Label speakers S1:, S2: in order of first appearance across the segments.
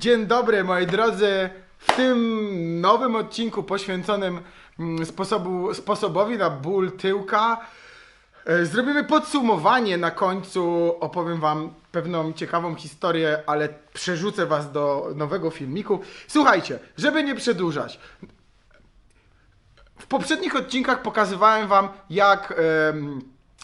S1: Dzień dobry moi drodzy. W tym nowym odcinku poświęconym mm, sposobu, sposobowi na ból tyłka e, zrobimy podsumowanie na końcu. Opowiem wam pewną ciekawą historię, ale przerzucę was do nowego filmiku. Słuchajcie, żeby nie przedłużać. W poprzednich odcinkach pokazywałem wam jak em,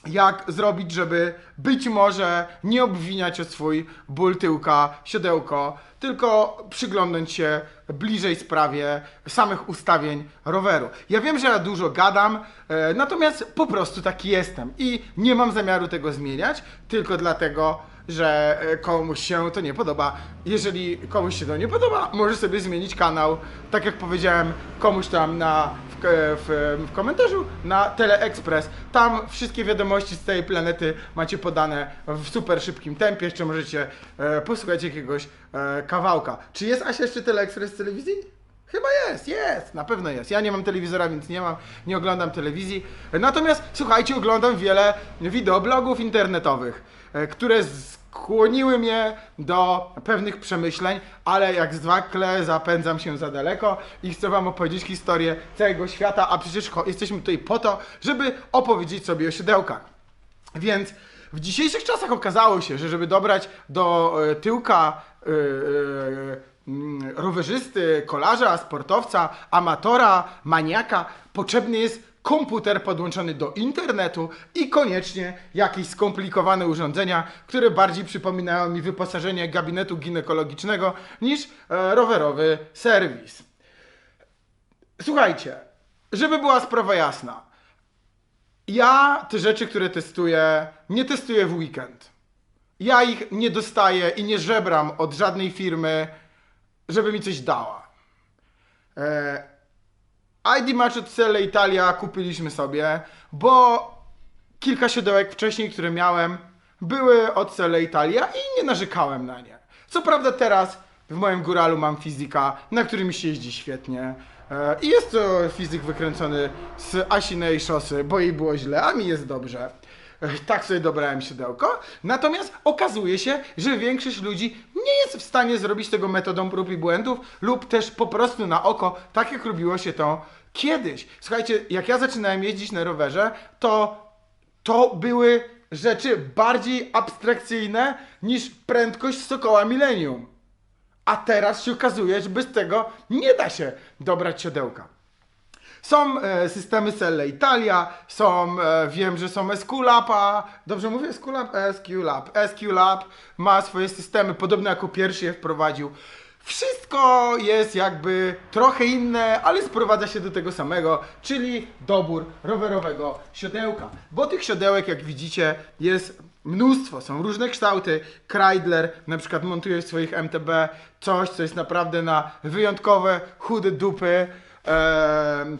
S1: jak zrobić, żeby być może nie obwiniać o swój ból tyłka, siodełko, tylko przyglądnąć się bliżej sprawie samych ustawień roweru. Ja wiem, że ja dużo gadam, e, natomiast po prostu taki jestem i nie mam zamiaru tego zmieniać, tylko dlatego, że e, komuś się to nie podoba. Jeżeli komuś się to nie podoba, może sobie zmienić kanał, tak jak powiedziałem komuś tam na w, w, w komentarzu na Teleexpress. Tam wszystkie wiadomości z tej planety macie podane w super szybkim tempie. Jeszcze możecie e, posłuchać jakiegoś e, kawałka. Czy jest Asia jeszcze Teleexpress w telewizji? Chyba jest, jest, na pewno jest. Ja nie mam telewizora, więc nie mam, nie oglądam telewizji. Natomiast słuchajcie, oglądam wiele wideoblogów internetowych, e, które skłoniły mnie do pewnych przemyśleń, ale jak zwykle zapędzam się za daleko i chcę wam opowiedzieć historię całego świata, a przecież jesteśmy tutaj po to, żeby opowiedzieć sobie o siodełkach. Więc w dzisiejszych czasach okazało się, że żeby dobrać do e, tyłka mm, rowerzysty, kolarza, sportowca, amatora, maniaka, potrzebny jest komputer podłączony do internetu i koniecznie jakieś skomplikowane urządzenia, które bardziej przypominają mi wyposażenie gabinetu ginekologicznego niż e, rowerowy serwis. Słuchajcie, żeby była sprawa jasna. Ja te rzeczy, które testuję, nie testuję w weekend. Ja ich nie dostaję i nie żebram od żadnej firmy, żeby mi coś dała. E, ID Match od Selle Italia kupiliśmy sobie, bo kilka siodełek wcześniej, które miałem, były od Selle Italia i nie narzekałem na nie. Co prawda teraz w moim góralu mam fizyka, na którym się jeździ świetnie. E, I jest to fizyk wykręcony z Asinej szosy, bo jej było źle, a mi jest dobrze. E, Tak sobie dobrałem siodełko. Natomiast okazuje się, że większość ludzi nie jest w stanie zrobić tego metodą prób i błędów lub też po prostu na oko, tak jak robiło się to kiedyś. Słuchajcie, jak ja zaczynałem jeździć na rowerze, to to były rzeczy bardziej abstrakcyjne niż prędkość Sokoła Millennium. A teraz się okazuje, że bez tego nie da się dobrać siodełka. Są e, systemy Selle Italia, są, e, wiem, że są SQLAPa, dobrze mówię SQLAP? SQLAP. SQLAP ma swoje systemy, podobne jako pierwszy je wprowadził. Wszystko jest jakby trochę inne, ale sprowadza się do tego samego, czyli dobór rowerowego siodełka. Bo tych siodełek, jak widzicie, jest mnóstwo, są różne kształty. Kreidler na przykład montuje w swoich MTB coś, co jest naprawdę na wyjątkowe, chude dupy.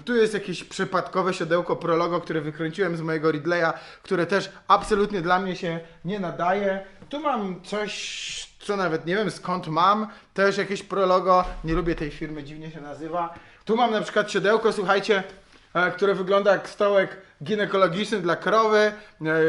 S1: Tu jest jakieś przypadkowe siodełko Prologo, które wykręciłem z mojego Ridleya, które też absolutnie dla mnie się nie nadaje. Tu mam coś, co nawet nie wiem skąd mam, też jakieś Prologo, nie lubię tej firmy, dziwnie się nazywa. Tu mam na przykład siodełko, słuchajcie, e, które wygląda jak stołek ginekologiczny dla krowy,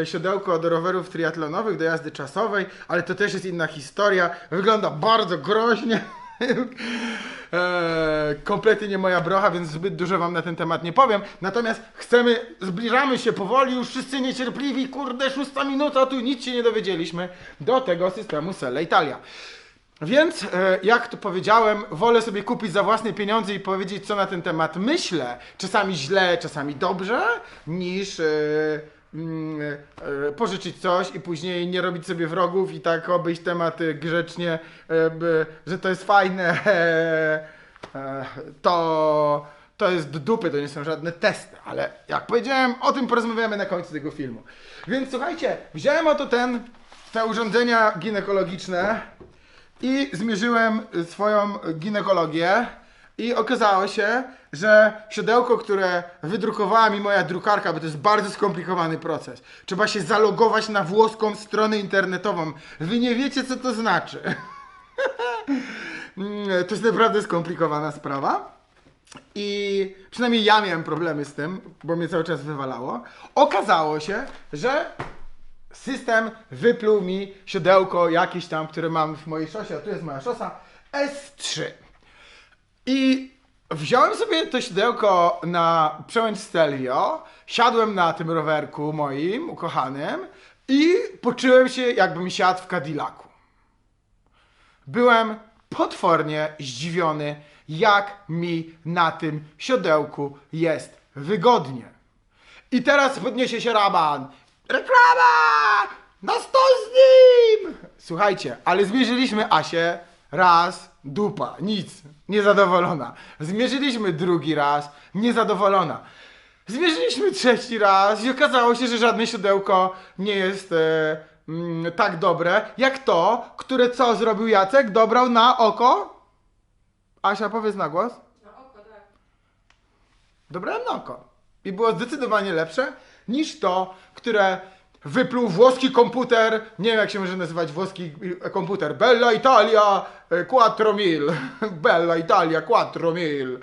S1: e, siodełko do rowerów triatlonowych, do jazdy czasowej, ale to też jest inna historia. Wygląda bardzo groźnie. Eee, kompletnie nie moja brocha, więc zbyt dużo wam na ten temat nie powiem. Natomiast chcemy, zbliżamy się powoli, już wszyscy niecierpliwi, kurde, szósta minuta, tu nic się nie dowiedzieliśmy do tego systemu Selle Italia. Więc, e, jak to powiedziałem, wolę sobie kupić za własne pieniądze i powiedzieć, co na ten temat myślę. Czasami źle, czasami dobrze, niż e, e, pożyczyć coś i później nie robić sobie wrogów i tak obejść temat e, grzecznie, e, że to jest fajne. e, e, to, to jest dupy, to nie są żadne testy, ale jak powiedziałem, o tym porozmawiamy na końcu tego filmu. Więc słuchajcie, wziąłem oto ten, te urządzenia ginekologiczne i zmierzyłem swoją ginekologię i okazało się, że siodełko, które wydrukowała mi moja drukarka, bo to jest bardzo skomplikowany proces. Trzeba się zalogować na włoską stronę internetową. Wy nie wiecie, co to znaczy. To jest naprawdę skomplikowana sprawa. I przynajmniej ja miałem problemy z tym, bo mnie cały czas wywalało. Okazało się, że system wypluł mi siodełko jakieś tam, które mam w mojej szosie, a tu jest moja szosa S3. I wziąłem sobie to siodełko na przełęcz Stelvio, siadłem na tym rowerku moim ukochanym i poczułem się jakbym siadł w Cadillacu. Byłem potwornie zdziwiony, jak mi na tym siodełku jest wygodnie. I teraz podniesie się raban. Reklama! Na sto z nim! Słuchajcie, ale zmierzyliśmy Asię raz, dupa, nic, niezadowolona. Zmierzyliśmy drugi raz, niezadowolona. Zmierzyliśmy trzeci raz i okazało się, że żadne siodełko nie jest e, mm, tak dobre, jak to, które co zrobił Jacek? Dobrał na oko? Asia, powiedz na głos.
S2: Na oko, tak.
S1: Dobrałem na oko. I było zdecydowanie lepsze niż to, które wypluł włoski komputer. Nie wiem jak się może nazywać włoski e, komputer. Bella Italia quattro mil. Bella Italia quattro mil.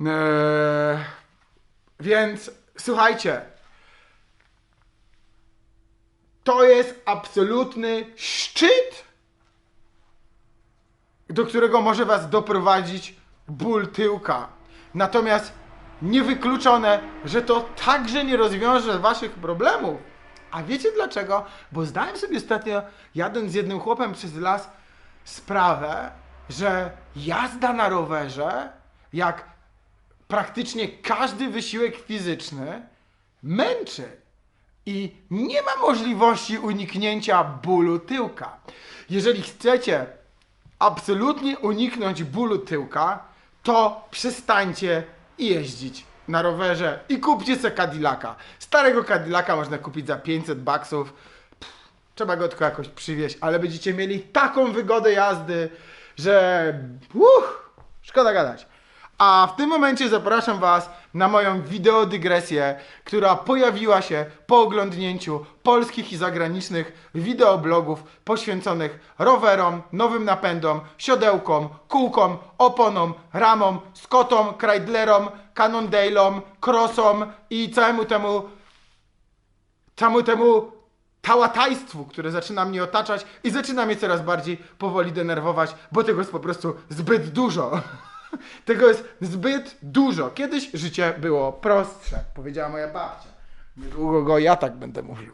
S1: Eee, więc słuchajcie. To jest absolutny szczyt do którego może was doprowadzić ból tyłka. Natomiast niewykluczone, że to także nie rozwiąże waszych problemów. A wiecie dlaczego? Bo zdałem sobie ostatnio, jadąc z jednym chłopem przez las, sprawę, że jazda na rowerze, jak praktycznie każdy wysiłek fizyczny, męczy i nie ma możliwości uniknięcia bólu tyłka. Jeżeli chcecie absolutnie uniknąć bólu tyłka, to przestańcie jeździć na rowerze i kupcie sobie Cadillaca. Starego Cadillaca można kupić za 500 baksów. Trzeba go tylko jakoś przywieźć, ale będziecie mieli taką wygodę jazdy, że uch, szkoda gadać. A w tym momencie zapraszam Was na moją wideodygresję, która pojawiła się po oglądnięciu polskich i zagranicznych wideoblogów poświęconych rowerom, nowym napędom, siodełkom, kółkom, oponom, ramom, skotom, Chryslerom, Cannondale'om, Crossom i całemu temu całemu temu tałatajstwu, które zaczyna mnie otaczać i zaczyna mnie coraz bardziej powoli denerwować, bo tego jest po prostu zbyt dużo. Tego jest zbyt dużo. Kiedyś życie było prostsze, powiedziała moja babcia. Niedługo go ja tak będę mówił.